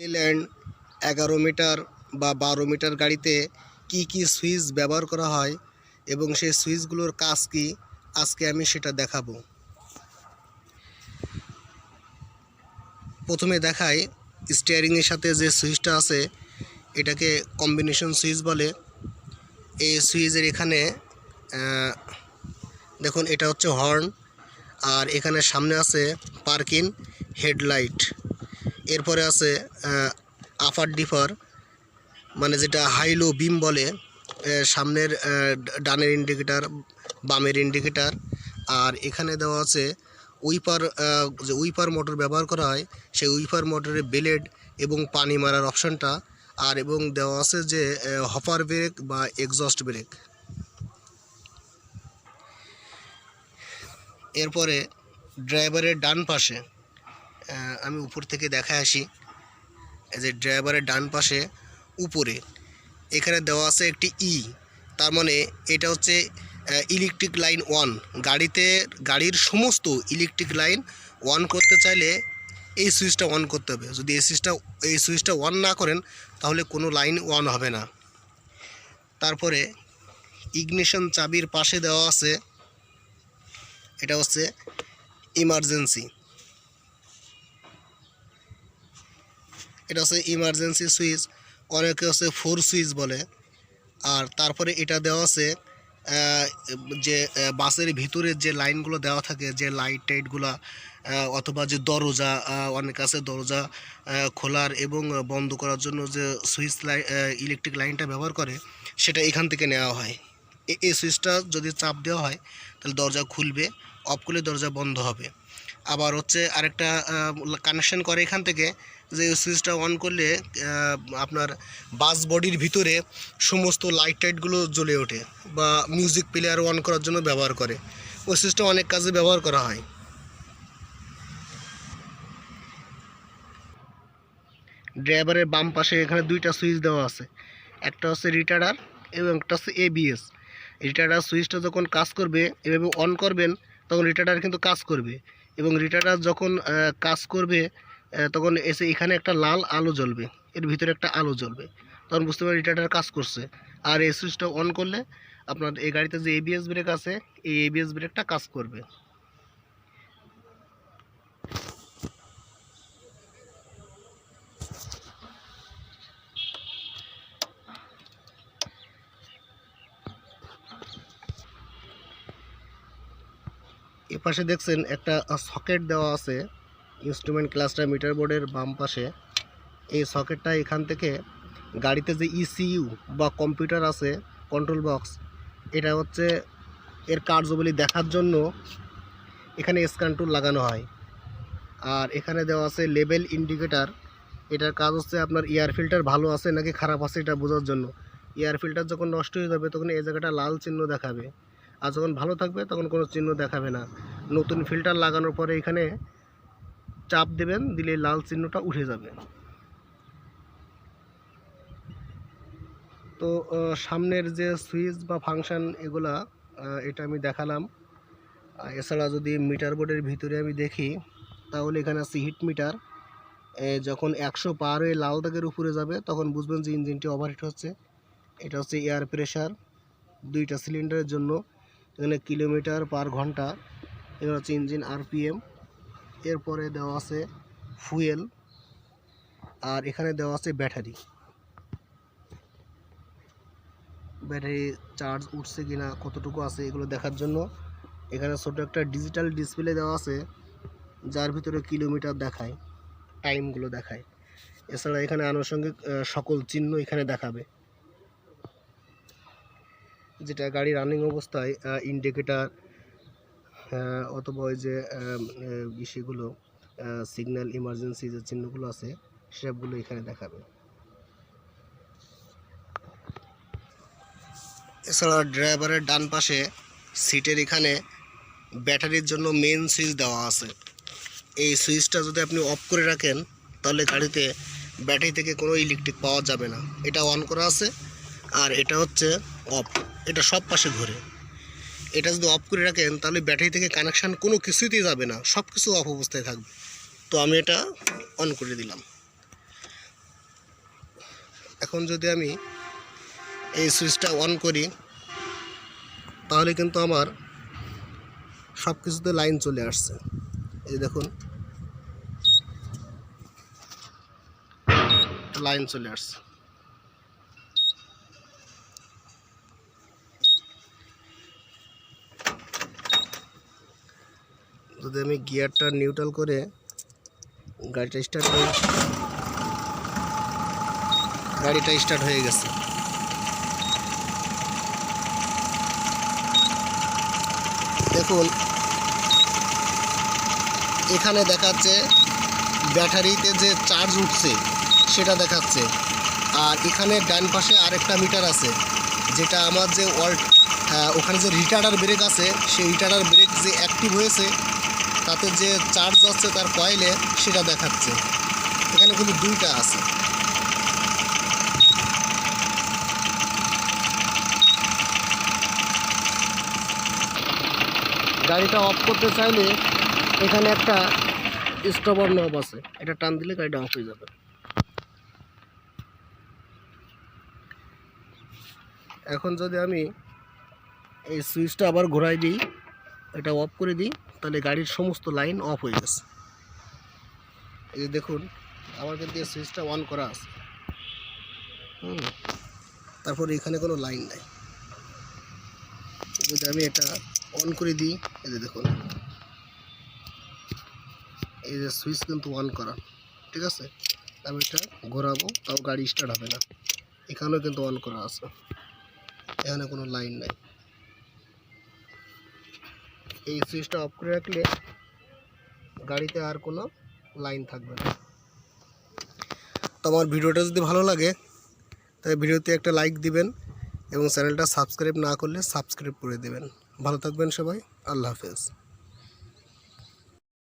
Land এগারো metre বা বারো মিটার গাড়িতে কি কি সুইচ ব্যবহার করা হয় এবং সেই সুইচগুলোর কাজ কি? আজকে আমি সেটা দেখাবো। প্রথমে দেখাই স্টিয়ারিংয়ের সাথে যে সুইচটা আছে, এটাকে কম্বিনেশন সুইচ বলে। এই সুইচের এখানে দেখুন, এটা হচ্ছে হর্ন আর এখানে সামনে আছে পার্কিং হেডলাইট এরপরে আছে আফার ডিফার মানে যেটা হাইলো বিম বলে সামনের ডানের ইন্ডিকেটার বামের ইন্ডিকেটার আর এখানে দেওয়া আছে উইপার যে উইপার মোটর ব্যবহার করা হয়, সেই উইপার মোটরের বেলেড এবং পানি মারার অপশনটা, আর এবং দেওয়া আছে যে হপার ব্রেক বা এক্সস্ট ব্রেক এরপরে ড্রাইভারের ডান পাশে আমি উপর থেকে দেখে আসি। যে ড্রাইভারের ডান পাশে উপরে, এখানে দেওয়া আছে একটি ই তার মানে এটা হচ্ছে ইলেকট্রিক লাইন ওয়ান গাড়িতে, গাড়ির সমস্ত ইলেকট্রিক লাইন অন করতে চাইলে এই সুইচটা অন করতে হবে। যদি এই সুইচটা এই সুইচটা অন না করেন, তাহলে কোনো লাইন অন হবে না। তারপরে ইগনিশন চাবির পাশে দেওয়া আছে, এটা হচ্ছে ইমার্জেন্সি এটা হচ্ছে ইমার্জেন্সি সুইচ অনেকে হচ্ছে ফোর সুইচ বলে। আর তারপরে এটা দেওয়া আছে যে বাসের ভিতরে যে লাইনগুলো দেওয়া থাকে, যে লাইট টাইটগুলো অথবা যে দরজা অনেক আছে দরজা খোলার এবং বন্ধ করার জন্য যে সুইচ লাই ইলেকট্রিক লাইনটা ব্যবহার করে, সেটা এখান থেকে নেওয়া হয়। এই সুইচটা যদি চাপ দেওয়া হয়, তাহলে দরজা খুলবে অফ করলে দরজা বন্ধ হবে। আবার হচ্ছে আরেকটা কানেকশন করে এখান থেকে যে সুইচটা অন করলে আপনার বাস বডির ভিতরে সমস্ত লাইট টাইটগুলো জ্বলে ওঠে বা মিউজিক প্লেয়ার অন করার জন্য ব্যবহার করে। ওই সুইচটা অনেক কাজে ব্যবহার করা হয়। ড্রাইভারের বাম পাশে এখানে দুইটা সুইচ দেওয়া আছে। একটা হচ্ছে রিটার্ডার এবং একটা হচ্ছে এবিএস রিটার্ডার সুইচটা যখন কাজ করবে, এভাবে অন করবেন, তখন রিটার্ডার কিন্তু কাজ করবে। এবং রিটার্ডার যখন কাজ করবে তখন এসে এখানে একটা লাল আলো জ্বলবে, এর ভিতরে একটা আলো জ্বলবে। তখন বুঝতে পারবেন রিটার্ডার কাজ করছে। আর এই সুইচটা অন করলে আপনার এই গাড়িতে যে এবিএস ব্রেক আছে, এই এবিএস ব্রেকটা কাজ করবে। এ পাশে দেখছেন একটা সকেট দেওয়া আছে। ইনস্ট্রুমেন্ট ক্লাসটা মিটার বোর্ডের বাম পাশে, এই সকেটটা এখান থেকে গাড়িতে যে ইসিইউ বা কম্পিউটার আছে কন্ট্রোল বক্স এটা হচ্ছে এর কার্যবলী দেখার জন্য এখানে স্ক্যান টুল লাগানো হয়। আর এখানে দেওয়া আছে লেভেল ইন্ডিকেটার এটার কাজ হচ্ছে আপনার এয়ার ফিল্টার ভালো আছে নাকি খারাপ আছে এটা বোঝার জন্য। এয়ার ফিল্টার যখন নষ্ট হয়ে যাবে, তখন এই জায়গাটা লাল চিহ্ন দেখাবে। আর যখন ভালো থাকবে, তখন কোনো চিহ্ন দেখাবে না। নতুন ফিল্টার লাগানোর পরে এখানে চাপ দেবেন, দিলে লাল চিহ্নটা উঠে যাবে। তো সামনের যে সুইচ বা ফাংশান এগুলা এটা আমি দেখালাম। এছাড়া যদি মিটার বোর্ডের ভিতরে আমি দেখি, তাহলে এখানে আছে হিট মিটার। যখন একশো পার হয়ে লাল দাগের উপরে যাবে, তখন বুঝবেন যে ইঞ্জিনটি ওভারহিট হচ্ছে। এটা হচ্ছে এয়ার প্রেশার দুইটা সিলিন্ডারের জন্য। এখানে কিলোমিটার পার ঘণ্টা। এখানে হচ্ছে ইঞ্জিন আরপিএম এরপরে দেওয়া আছে ফুয়েল, আর এখানে দেওয়া আছে ব্যাটারি। ব্যাটারি চার্জ উঠছে কিনা, কতটুকু আছে এগুলো দেখার জন্য। এখানে ছোট একটা ডিজিটাল ডিসপ্লে দেওয়া আছে, যার ভিতরে কিলোমিটার দেখায়, টাইমগুলো দেখায়। এছাড়া এখানে আনুষঙ্গিক সকল চিহ্ন এখানে দেখাবে। যেটা গাড়ি রানিং অবস্থায় ইন্ডিকেটার অথবা ওই যে ইসেগুলো সিগন্যাল ইমার্জেন্সি যে চিহ্নগুলো আছে সেসবগুলো এখানে দেখাবে। এছাড়া ড্রাইভারের ডান পাশে সিটের এখানে ব্যাটারির জন্য মেন সুইচ দেওয়া আছে। এই সুইচটা যদি আপনি অফ করে রাখেন, তাহলে গাড়িতে ব্যাটারি থেকে কোনো ইলেকট্রিক পাওয়া যাবে না। এটা অন করা আছে, আর এটা হচ্ছে অফ এটা সব পাশে ঘুরে। এটা যদি অফ করে রাখেন, তাহলে ব্যাটারি থেকে কানেকশান কোনো কিছুতেই যাবে না সব কিছু অফ অবস্থায় থাকবে। তো আমি এটা অন করে দিলাম। এখন যদি আমি এই সুইচটা অন করি, তাহলে কিন্তু আমার সব কিছুতে লাইন চলে আসছে। এই দেখুন। লাইন চলে আসছে। যদি আমি গিয়ারটা নিউট্রাল করে গাড়িটা স্টার্ট করি, গাড়িটা স্টার্ট হয়ে গেছে। দেখুন, এখানে দেখাচ্ছে ব্যাটারিতে যে চার্জ উঠছে, সেটা দেখাচ্ছে। আর এখানে ডান পাশে আরেকটা মিটার আছে, যেটা আমার যে ওয়াল্ট ওখানে যে রিটার্ডার ব্রেক আছে, সেই রিটার্ডার ব্রেক যে অ্যাক্টিভ হয়েছে তাতে যে চার্জ আছে তার কয়েলে সেটা দেখাচ্ছে। এখানে কিন্তু দুইটা আছে। গাড়িটা অফ করতে চাইলে এখানে একটা স্টপার নব আছে। এটা টান দিলে গাড়িটা অফ হয়ে যাবে। এখন যদি আমি এই সুইচটা আবার ঘোরাই দিই, এটা অফ করে দিই তাহলে গাড়ির সমস্ত লাইন অফ হয়ে গেছে। এই যে দেখুন, আমার কিন্তু এই সুইচটা অন করা আছে। হুম, তারপর এখানে কোনো লাইন নাই। যদি আমি এটা অন করে দিই, এই যে দেখুন, এই যে সুইচ কিন্তু অন করা, ঠিক আছে? আমি এটা ঘোরাবো, তাও গাড়ি স্টার্ট হবে না। এখানেও কিন্তু অন করা আছে। এখানে কোনো লাইন নাই। এই সুইচটা অফ করে রাখলে গাড়িতে আর কোনো লাইন থাকবে না। তো আমার ভিডিওটা যদি ভালো লাগে, তাহলে ভিডিওতে একটা লাইক দিবেন এবং চ্যানেলটা সাবস্ক্রাইব না করলে সাবস্ক্রাইব করে দেবেন। ভালো থাকবেন সবাই, আল্লাহ হাফেজ।